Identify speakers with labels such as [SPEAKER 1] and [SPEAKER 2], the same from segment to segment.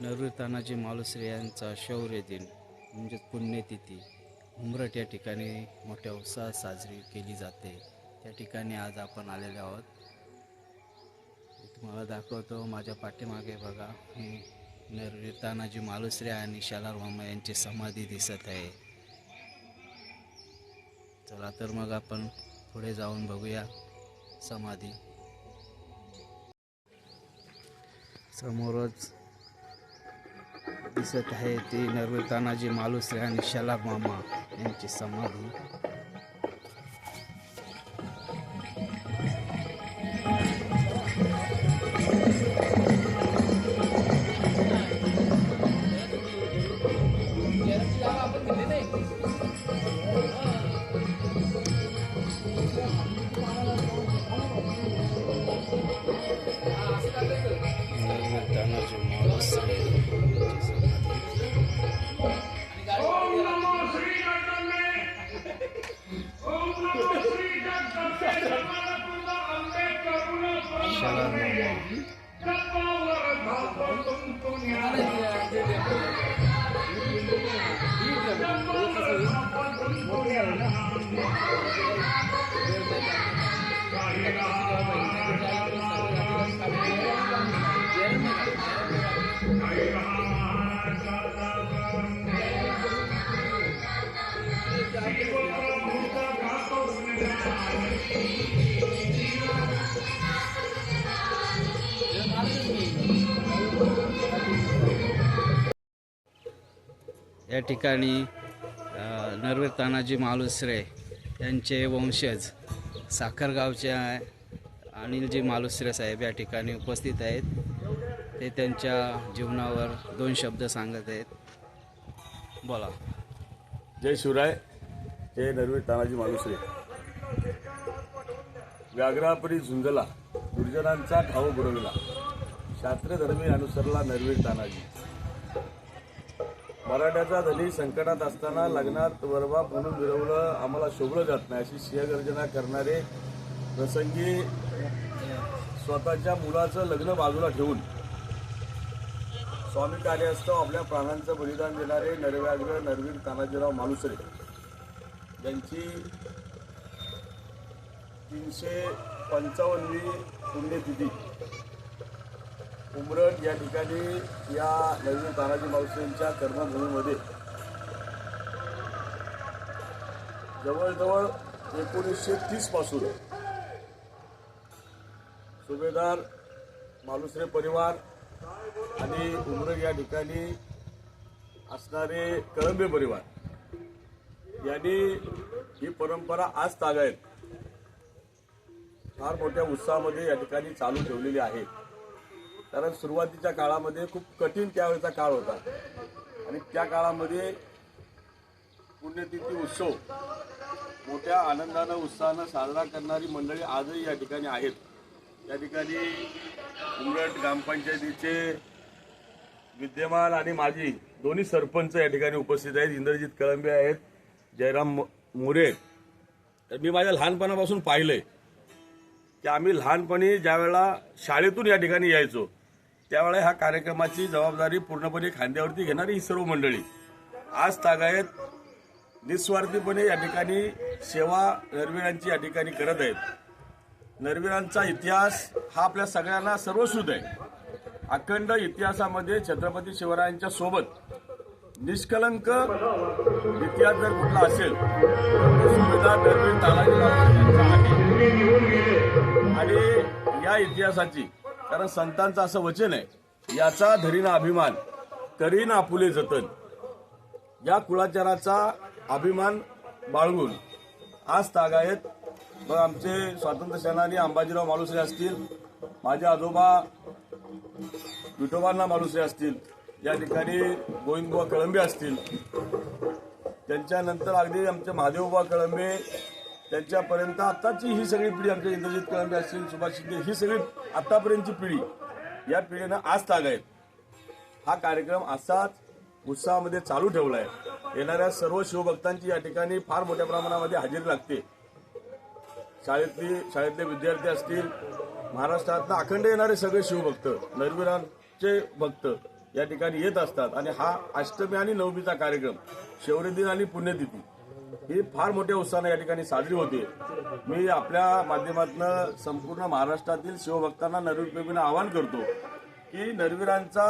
[SPEAKER 1] नरूर तानाजी मालुसरे यांचा शौर्य दिन म्हणजेच पुण्यतिथी. उमरट या ठिकाणी मोठ्या उत्साहात साजरी केली जाते. त्या ठिकाणी आज आपण आलेले आहोत. तुम्हाला दाखवतो माझ्या पाठीमागे बघा ही नरवीर तानाजी मालुसरे आणि शालार मामा यांची समाधी दिसत आहे. चला तर मग आपण पुढे जाऊन बघूया समाधी. समोरच दिसत आहे. ती नरवीर तानाजी मालुसरे आणि शलाब मामा यांची समाधी. या ठिकाणी अ, नरवीर तानाजी मालुसरे यांचे वंशज साखरगावचे अनिलजी मालुसरे साहेब या ठिकाणी उपस्थित आहेत. ते त्यांच्या जीवनावर दोन शब्द सांगत आहेत. बोला.
[SPEAKER 2] जय शिवराय जय नरवीर तानाजी मालुसरे. व्याघ्रापरी झुंजला दुर्जनांचा ठाव बुडविला. शास्त्रधर्मी अनुसरला नरवीर तानाजी. मराठ्याचा दलित संकटात असताना लग्नात वरवा म्हणून मिरवलं आम्हाला शोभलं जात नाही. अशी सिंहगर्जना करणारे प्रसंगी स्वतःच्या मुलाचं लग्न बाजूला ठेवून स्वामी कार्यास्तव आपल्या प्राणांचं बलिदान देणारे नरव्याग्र नरवीर तानाजीराव मालुसरे यांची तीनशे पंचावन्नवी पुण्यतिथी. उमरट या ठिकाणी या नवीन तानाजी मालुसरेंच्या कर्मभूमीमध्ये जवळजवळ एकोणीसशे तीसपासून सुभेदार मालुसरे परिवार आणि उमरग या ठिकाणी असणारे कळंबे परिवार यांनी ही परंपरा आज तागायत फार मोठ्या उत्साहामध्ये या ठिकाणी चालू ठेवलेली आहे. कारण सुरुवातीच्या काळामध्ये खूप कठीण त्यावेळेचा काळ होता. आणि त्या काळामध्ये पुण्यतिथी उत्सव मोठ्या आनंदानं उत्साहानं साजरा करणारी मंडळी आजही या ठिकाणी आहेत. या ठिकाणी उमरट ग्रामपंचायतीचे विद्यमान आणि माजी दोन्ही सरपंच या ठिकाणी उपस्थित आहेत. इंद्रजित कळंबे आहेत जयराम मोरे तर मी माझ्या लहानपणापासून पाहिलंय की आम्ही लहानपणी ज्यावेळेला शाळेतून या ठिकाणी यायचो त्यावेळेला ह्या कार्यक्रमाची जबाबदारी पूर्णपणे खांद्यावरती घेणारी ही सर्व मंडळी. आज तागायत निस्वार्थीपणे या ठिकाणी सेवा नरवीरांची या ठिकाणी करत आहेत. नरवीरांचा इतिहास हा आपल्या सगळ्यांना सर्वश्रुत आहे. अखंड इतिहासामध्ये छत्रपती शिवरायांच्या सोबत निष्कलंक इतिहास जर कुठला असेल तर नरवीर यांचा आहे. आणि या इतिहासाची कारण संतांचं असं वचन आहे याचा धरीना अभिमान करीन आपुले जतन. या कुळाचाराचा अभिमान बाळगून आज तागायत मग आमचे स्वातंत्र्य सेनानी अंबाजीराव मालुसरे असतील माझे आजोबा विठोबांना मालुसरे असतील या ठिकाणी गोविंदबुवा कळंबे असतील. त्यांच्यानंतर अगदी आमचे महादेवबा कळंबे त्यांच्यापर्यंत आताची ही सगळी पिढी आमच्या इंद्रजित कळंबे असतील सुभाष शिंदे ही सगळी आतापर्यंतची पिढी या पिढीनं आज तागायत हा कार्यक्रम असाच उत्साहामध्ये चालू ठेवला आहे येणाऱ्या सर्व शिवभक्तांची या ठिकाणी फार मोठ्या प्रमाणामध्ये हजेरी लागते. शाळेतली शाळेतले विद्यार्थी असतील महाराष्ट्रातनं अखंड येणारे सगळे शिवभक्त नरवीरांचे भक्त या ठिकाणी येत असतात. आणि हा अष्टमी आणि नवमीचा कार्यक्रम शौर्य दिन आणि पुण्यतिथी. ही फार मोठ्या उत्साहाने या ठिकाणी साजरी होते. मी आपल्या माध्यमातून संपूर्ण महाराष्ट्रातील शिवभक्तांना नरवीरप्रेमींना आवाहन करतो की नरवीरांचा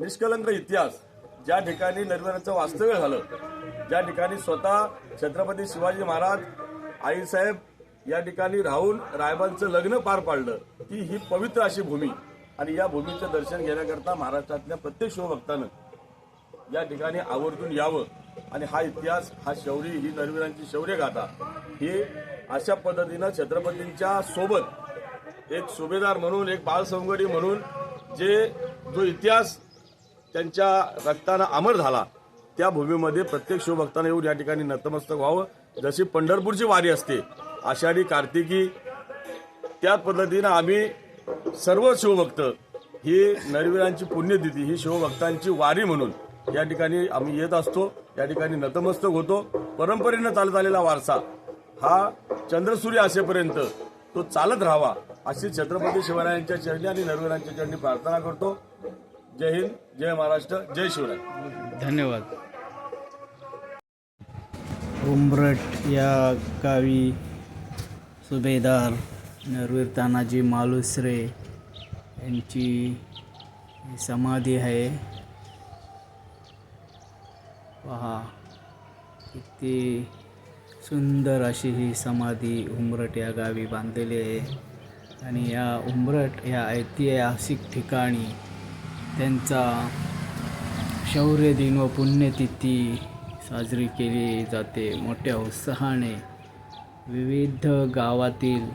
[SPEAKER 2] निष्कलंक इतिहास ज्या ठिकाणी नरवीरांचं वास्तव्य झालं ज्या ठिकाणी स्वतः छत्रपती शिवाजी महाराज आईसाहेब या ठिकाणी राहून रायबांचं लग्न पार पाडलं ती ही पवित्र अशी भूमी. आणि या भूमीचं दर्शन घेण्याकरता महाराष्ट्रातल्या प्रत्येक शिवभक्तानं या ठिकाणी आवर्जून यावं. आणि हा इतिहास हा शौर्य ही नरवीरांची शौर्य गाथा ही अशा पद्धतीनं छत्रपतींच्या सोबत एक सुभेदार म्हणून एक बालसंगडी म्हणून जे जो इतिहास त्यांच्या रक्तानं अमर झाला त्या भूमीमध्ये प्रत्येक शिवभक्तानं येऊन या ठिकाणी नतमस्तक व्हावं. जशी पंढरपूरची वारी असते आषाढी कार्तिकी त्या पद्धतीनं आम्ही सर्व शिवभक्त ही नरवीरांची पुण्यतिथी ही शिवभक्तांची वारी म्हणून या ठिकाणी आम्ही येत असतो. या ठिकाणी नतमस्तक होतो. परंपरेनं चालत आलेला वारसा हा चंद्रसूर्य असेपर्यंत तो चालत राहावा अशी छत्रपती शिवरायांच्या चरणी आणि नरवीरांच्या चरणी प्रार्थना करतो. जय हिंद जय महाराष्ट्र जय शिवराय.
[SPEAKER 1] धन्यवाद. उंबरट या गावी सुभेदार नरवीर तानाजी मालुसरे यांची समाधी आहे. पहा. किती सुंदर अशी ही समाधी उंबरट या गावी बांधलेली आहे. आणि या उंबरट या ऐतिहासिक ठिकाणी त्यांचा शौर्य दिन व पुण्यतिथी साजरी केली जाते. मोठ्या उत्साहाने विविध गावातील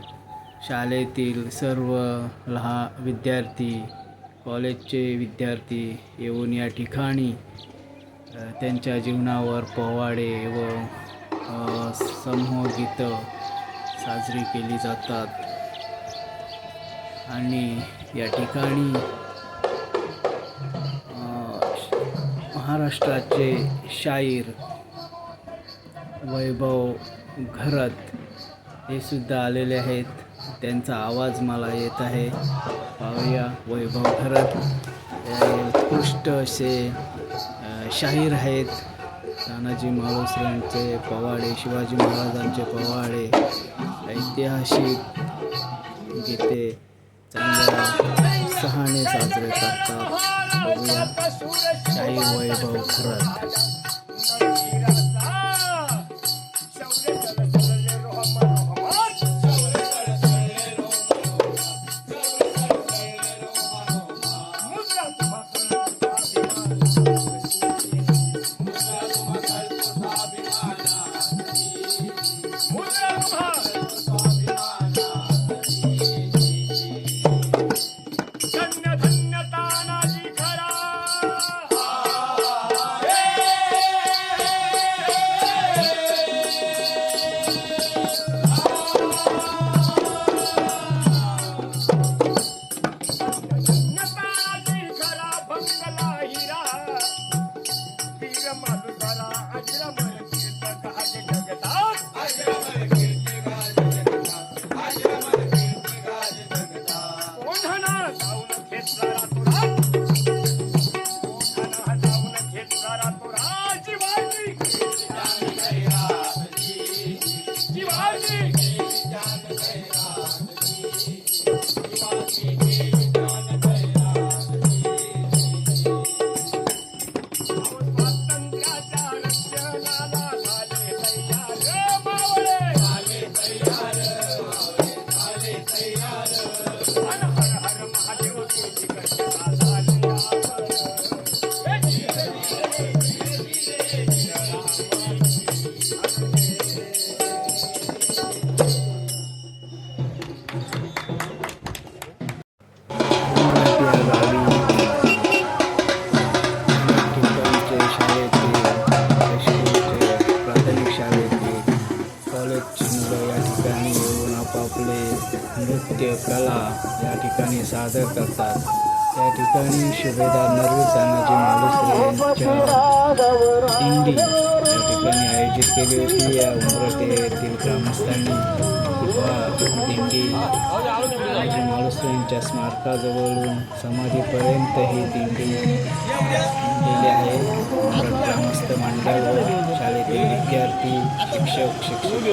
[SPEAKER 1] शाळेतील सर्व लहा विद्यार्थी कॉलेजचे विद्यार्थी येऊन या ठिकाणी त्यांच्या जीवनावर पोवाडे व समूहगीतं साजरी केली जातात. आणि या ठिकाणी महाराष्ट्राचे शाहीर वैभव घरत हे सुद्धा आलेले आहेत. त्यांचा आवाज मला येत आहे. पाहूया वैभव घरत. उत्कृष्ट असे शाहीर आहेत. तानाजी मालुसऱ्यांचे पवाडे शिवाजी महाराजांचे पवाडे ऐतिहासिक गीते चांगल्या उत्साहाने साजरे करतात. बघूया शाहीर वैभव खरत. शुभेदार नरवीर तानाजी मालुसरे यांच्या दिंडी या ठिकाणी आयोजित केली होती. या उमरटे येथील ग्रामस्थांनी दिंडी तानाजी मालुसरे यांच्या स्मारकाजवळून समाधीपर्यंत ही दिंडी
[SPEAKER 3] गेली आहे. ग्रामस्थ मंडळ शाळेतील विद्यार्थी शिक्षक शिक्षक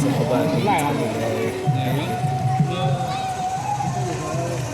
[SPEAKER 1] सहभागी झालेले आहेत.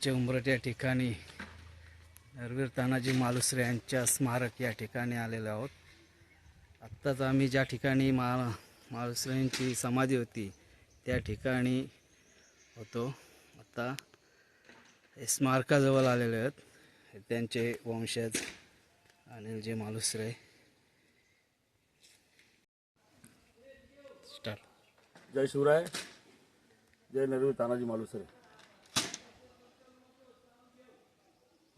[SPEAKER 1] रामाचे उंबरट या ठिकाणी नरवीर तानाजी मालुसरे यांच्या स्मारक या ठिकाणी आलेलो आहोत. आत्ताच आम्ही ज्या ठिकाणी मा मालुसरेंची समाधी होती त्या ठिकाणी होतो. आता हे स्मारकाजवळ आलेले आहेत. हे त्यांचे वंशज अनिलजी मालुसरे.
[SPEAKER 2] जय शिवराय जय नरवी तानाजी मालुसरे.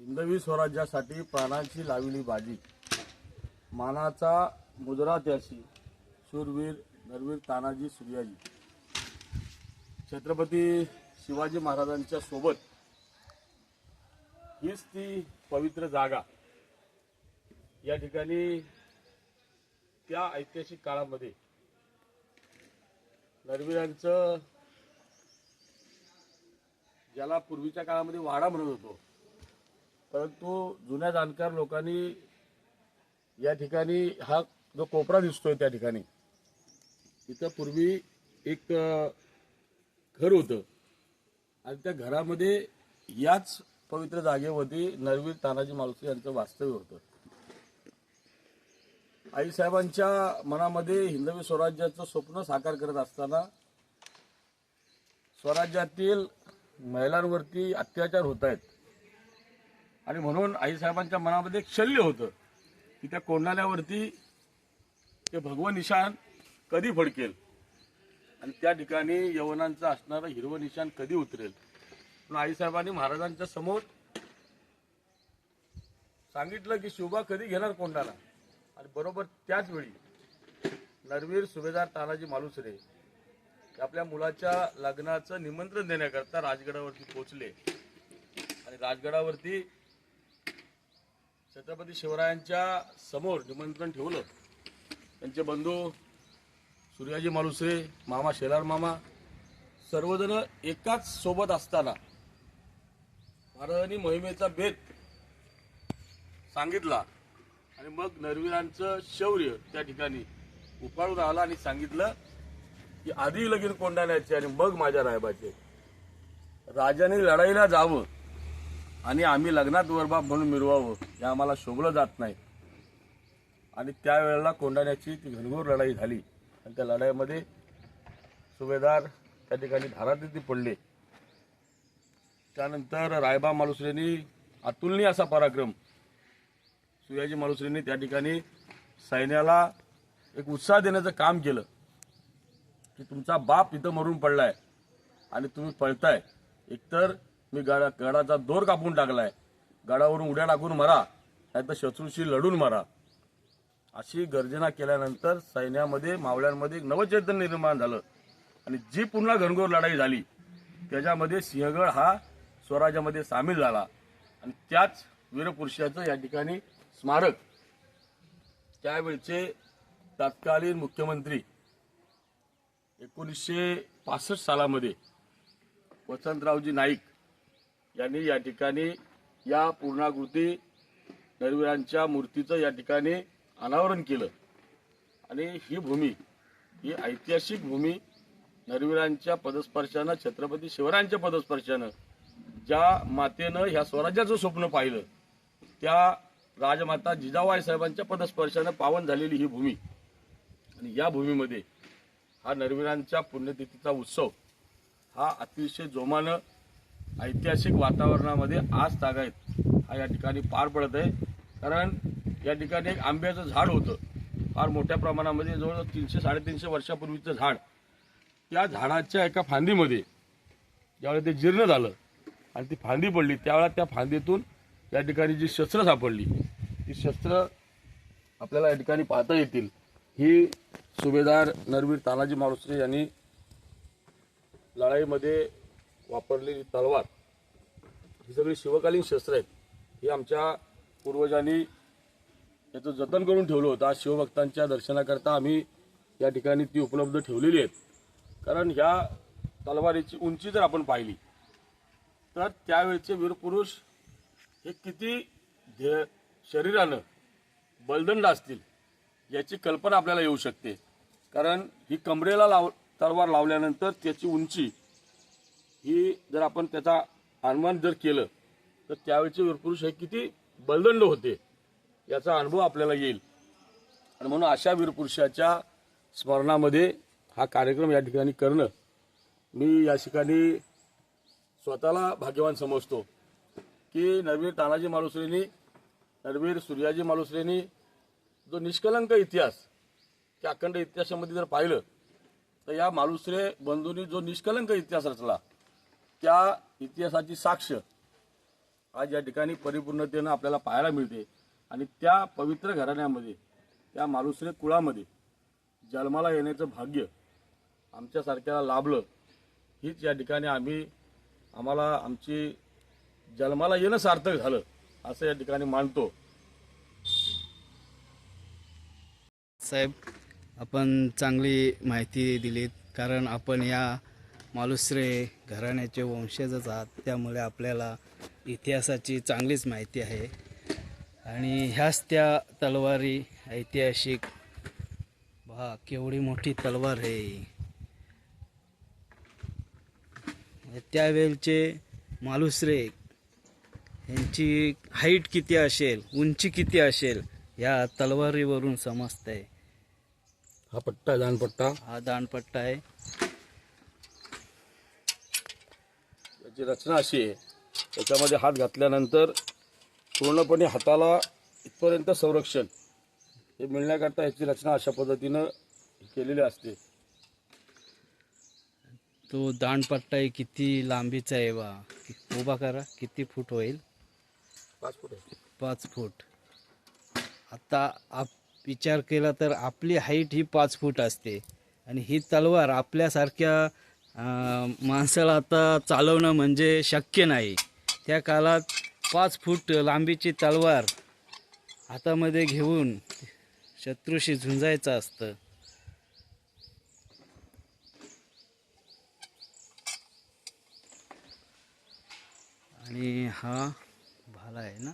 [SPEAKER 2] हिंदवी स्वराज्यासाठी प्राणांची लावली बाजी. मानाचा मुजरा त्याशी शूरवीर नरवीर तानाजी सूर्याजी. छत्रपती शिवाजी महाराजांच्या सोबत हीच ती पवित्र जागा. या ठिकाणी त्या ऐतिहासिक काळामध्ये नरवीरांचं ज्याला पूर्वीच्या काळामध्ये वाडा म्हणत होतो परंतु जुन्या जाणकार लोकांनी या ठिकाणी हा जो कोपरा दिसतोय त्या ठिकाणी तिथं पूर्वी एक घर होतं. आणि त्या घरामध्ये याच पवित्र जागेवरती नरवीर तानाजी मालुसरे यांचं वास्तव्य होतं. आईसाहेबांच्या मनामध्ये हिंदवी स्वराज्याचं स्वप्न साकार करत असताना स्वराज्यातील महिलांवरती अत्याचार होत आहेत. आणि म्हणून आईसाहेबांच्या मनामध्ये एक शल्य होतं की त्या कोंडाल्यावरती ते भगवं निशाण कधी फडकेल? आणि त्या ठिकाणी यवनांचं असणारं हिरवं निशाण कधी उतरेल? पण आईसाहेबांनी महाराजांच्या समोर सांगितलं की शिवबा कधी घेणार कोंडाला आणि बरोबर त्याच वेळी नरवीर सुभेदार तानाजी मालुसरे आपल्या मुलाच्या लग्नाचं निमंत्रण देण्याकरता राजगडावरती पोहोचले. आणि राजगडावरती छत्रपती शिवरायांच्या समोर निमंत्रण ठेवलं. त्यांचे बंधू सूर्याजी मालुसरे मामा शेलार मामा सर्वजण एकाच सोबत असताना महाराजांनी मोहिमेचा भेद सांगितला आणि मग नरवीरांचं शौर्य त्या ठिकाणी उपाळून आलं आणि सांगितलं की आधी लगीन कोंडाण्याचे आणि मग माझ्या रायबाचे. राजाने लढाईला जावं. आणि आम्ही लग्नात वरबाप म्हणून मिरवावं हे आम्हाला शोभलं जात नाही. आणि त्यावेळेला कोंडाण्याची ती घनघोर लढाई झाली. आणि त्या लढाईमध्ये सुभेदार त्या ठिकाणी धारातीर्थी पडले. त्यानंतर रायबा मालुसरेंनी अतुलनीय असा पराक्रम. सुयाजी मालुसरेंनी त्या ठिकाणी सैन्याला एक उत्साह देण्याचं काम केलं. की तुमचा बाप इथं मरून पडलाय आणि तुम्ही पळताय. एकतर मी गडा गडाचा दोर कापून टाकलाय. गडावरून उड्या टाकून मरा नाही तर शत्रूशी लढून मारा. अशी गर्जना केल्यानंतर सैन्यामध्ये मावळ्यांमध्ये एक नवचैतन्य निर्माण झालं. आणि जी पुन्हा घनघोर लढाई झाली त्याच्यामध्ये सिंहगड हा स्वराज्यामध्ये सामील झाला. आणि त्याच वीरपुरुषाचं या ठिकाणी स्मारक. त्यावेळचे तत्कालीन मुख्यमंत्री एकोणीसशे पासष्ट सालामध्ये वसंतरावजी नाईक यांनी या ठिकाणी या पूर्णाकृती नरवीरांच्या मूर्तीचं या ठिकाणी अनावरण केलं. आणि ही भूमी ही ऐतिहासिक भूमी नरवीरांच्या पदस्पर्शानं छत्रपती शिवरायांच्या पदस्पर्शानं ज्या मातेनं ह्या स्वराज्याचं स्वप्न पाहिलं त्या राजमाता जिजाबाई साहेबांच्या पदस्पर्शानं पावन झालेली ही भूमी. आणि या भूमीमध्ये हा नरवीरांच्या पुण्यतिथीचा उत्सव हा अतिशय जोमानं ऐतिहासिक वातावरणामध्ये आज तागायत हा या ठिकाणी पार पडत आहे. कारण या ठिकाणी एक आंब्याचं झाड होतं. फार मोठ्या प्रमाणामध्ये जवळजवळ तीनशे साडेतीनशे वर्षापूर्वीचं झाड. त्या झाडाच्या एका फांदीमध्ये ज्यावेळेला ते जीर्ण झालं आणि ती फांदी पडली त्यावेळेला त्या फांदीतून या ठिकाणी जी शस्त्र सापडली ती शस्त्र आपल्याला या ठिकाणी पाहता येतील. ही सुभेदार नरवीर तानाजी मारुसरे यांनी लढाईमध्ये वापरलेली तलवार ही सगळी शिवकालीन शस्त्र आहेत. ही आमच्या पूर्वजांनी याचं जतन करून ठेवलं होतं. आज शिवभक्तांच्या दर्शनाकरता आम्ही या ठिकाणी ती उपलब्ध ठेवलेली आहेत. कारण ह्या तलवारीची उंची जर आपण पाहिली तर त्यावेळचे वीरपुरुष हे किती धे- शरीरानं बलदंड असतील याची कल्पना आपल्याला येऊ शकते. कारण ही कमरेला लाव तलवार लावल्यानंतर त्याची उंची ही जर आपण त्याचा अनुमान जर केलं तर त्यावेळचे वीरपुरुष हे किती बलदंड होते याचा अनुभव आपल्याला येईल. आणि म्हणून अशा वीरपुरुषाच्या स्मरणामध्ये हा कार्यक्रम या ठिकाणी करणं मी या ठिकाणी स्वतःला भाग्यवान समजतो की नरवीर तानाजी मालुसरेंनी नरवीर सूर्याजी मालुसरेंनी जो निष्कलंक इतिहास त्या अखंड इतिहासामध्ये जर पाहिलं तर या मालुसरे बंधूंनी जो निष्कलंक इतिहास रचला त्या इतिहासाची साक्ष आज या ठिकाणी परिपूर्णतेनं आपल्याला पाहायला मिळते. आणि त्या पवित्र घराण्यामध्ये त्या मालुसरे कुळामध्ये जन्माला येण्याचं भाग्य आमच्यासारख्याला लाभलं हीच या ठिकाणी आम्ही आम्हाला आमची जन्माला येणं सार्थक झालं असं या ठिकाणी मानतो.
[SPEAKER 1] साहेब आपण चांगली माहिती दिलीत कारण आपण या मालुसरे घराण्याचे वंशजच आहात त्यामुळे आपल्याला इतिहासाची चांगलीच माहिती आहे. आणि ह्याच त्या तलवारी ऐतिहासिक बा केवढी मोठी तलवार आहे. ही. त्यावेळचे मालुसरे यांची हाईट किती असेल उंची किती असेल या तलवारीवरून समजतंय.
[SPEAKER 2] हा पट्टा दानपट्टा.
[SPEAKER 1] हा दाणपट्टा आहे.
[SPEAKER 2] याची रचना अशी आहे. त्याच्यामध्ये हात घातल्यानंतर पूर्णपणे हाताला इथपर्यंत संरक्षण हे मिळण्याकरता याची रचना अशा पद्धतीनं केलेली असते.
[SPEAKER 1] तो दाणपट्टा आहे किती लांबीचा आहे बा? कि- उभा करा. किती फूट होईल?
[SPEAKER 2] पाच फूट आहे.
[SPEAKER 1] पाच फूट. आता आप विचार केला तर आपली हाईट ही पाच फूट असते. आणि ही तलवार आपल्यासारख्या माणसाला आता चालवणं म्हणजे शक्य नाही. त्या काळात पाच फूट लांबीची तलवार हातामध्ये घेऊन शत्रूशी झुंजायचं असतं. आणि हा भाला आहे ना?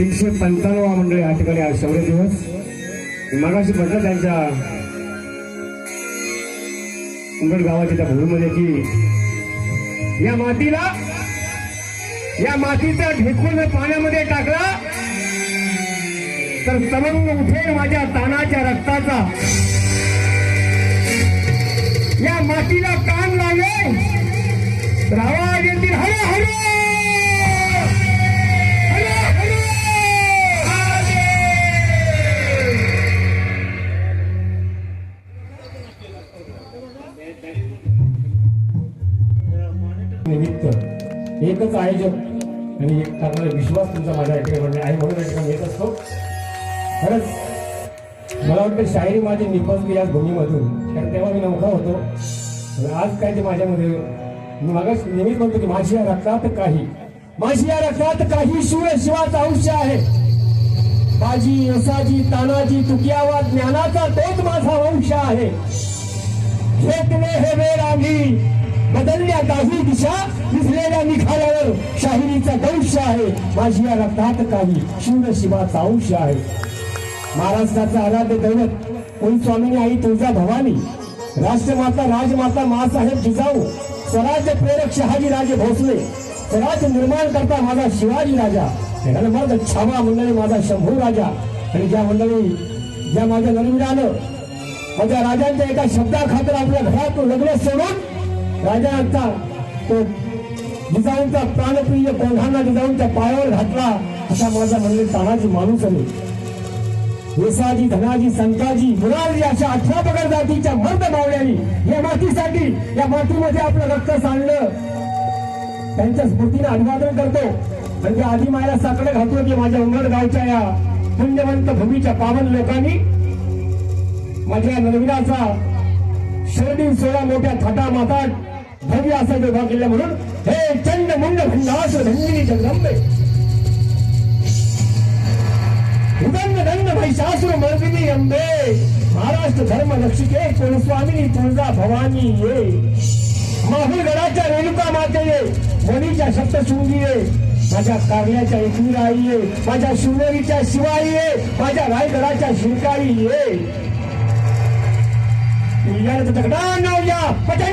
[SPEAKER 4] तीनशे पंचाण्णवा मंडळी या ठिकाणी आज शौर्य दिवस. मगाशी म्हटलं त्यांच्या उंबड गावाच्या त्या भूमीमध्ये की या मातीला या मातीचा ढेकून पाण्यामध्ये टाकला तर तरंग उठेल माझ्या तानाच्या रक्ताचा. या मातीला कान लावले. तर आवाज येतील हरे हरे एकच आयोजक आणि एक चांगला विश्वास तुमचा माझ्या या ठिकाणी आहे म्हणून या ठिकाणी येत असतो. खरंच मला वाटतं शायरी माझी निपजली या भूमीमधून कारण तेव्हा मी नवखा होतो. आज काय ते माझ्यामध्ये मी मागास नेहमीच म्हणतो की माझी या रक्तात काही माझी या रक्तात काही शूर शिवाचा अंश आहे. बाजी यसाजी तानाजी तुकियावा ज्ञानाचा तोच माझा वंश आहे. घेतले हे वेळ आम्ही. बदलण्या काही दिशा दिसलेल्या निखाऱ्यावर शाहिरीचा दंश आहे. माझी या रक्तात काही शिवशिवाचा अंश आहे. महाराष्ट्राचं आराध्य दैवत कोण आई तुळजा भवानी राष्ट्रमाता राजमाता मासाहेब जिजाऊ स्वराज्य प्रेरक शहाजी राजे भोसले स्वराज्य निर्माण करता माझा शिवाजी राजा रणमर्द छावा मंडळी माझा शंभू राजा आणि ज्या मंडळी ज्या माझ्या नरवीरानं माझ्या राजांच्या एका शब्दाखातर आपल्या घरातून लग्न सोडून राजांचा तो जिजाऊंचा प्राणप्रिय कोंढांना जिजाऊंच्या पायावर घातला. असा माझा म्हणले तानाजी माणूस आहे. वेसाजी धनाजी संताजी मुरारजी अशा अठरा पगार जातीच्या मर्द मावळ्यांनी या मातीसाठी या मातीमध्ये आपलं रक्त सांडलं. त्यांच्या स्मृतीने अभिवादन करतो. आणि त्या आधी मायला साकडं घातलं की माझ्या उंगड गावच्या या पुण्यवंत भूमीच्या पावन लोकांनी. माझ्या नरविराचा शरडी सोळा मोठ्या थाटा मातात भव्य असा जो केला म्हणून हे चंड मुंड भंडास धंगिनी जगदंबे. उदंड दंड महिषासुर मर्दिनी अंबे महाराष्ट्र धर्म रक्षिके कुलस्वामिनी तुळजा भवानी ये. माहुलगडाच्या रेणुका माते ये मनीच्या सप्तशृंगी ये माझ्या कारल्याच्या एकवीर ये माझ्या शिवनेरीच्या शिवाई ये माझ्या रायगडाच्या शिरकाई ये दगडा नवया प्रचंड घड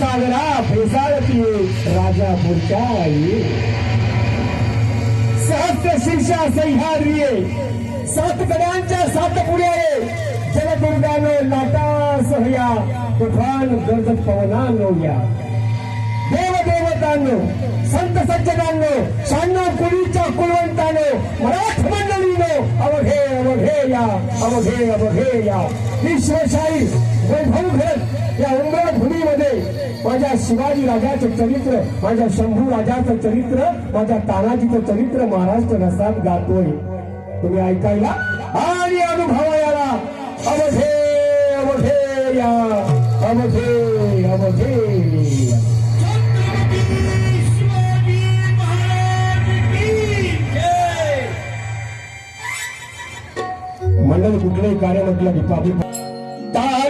[SPEAKER 4] सागरा फेसाळती राजा पुरच्या आई सहस्त्र शीर्षा सह्याद्री सात कड्यांच्या सात पुढे जलदुर्गानं लाटा सहया तुफान गर्द पवना या देव देवतांनो संत सज्जनांनो शहाण्णव कुलीच्या कुलवंतानो मराठ मंडळीनो अवघे अवघे या अवघे अवघे या. विश्वशाही वैभव घडत या उंबरट भूमीमध्ये माझ्या शिवाजी राजाचं चरित्र माझ्या शंभू राजाचं चरित्र माझ्या तानाजीचं चरित्र महाराष्ट्र रसात गातोय. तुम्ही ऐकायला? आणि अनुभवायला अवघे अवघे या अवघे अवघे या. मंडळ कुठलंही कार्य म्हटलं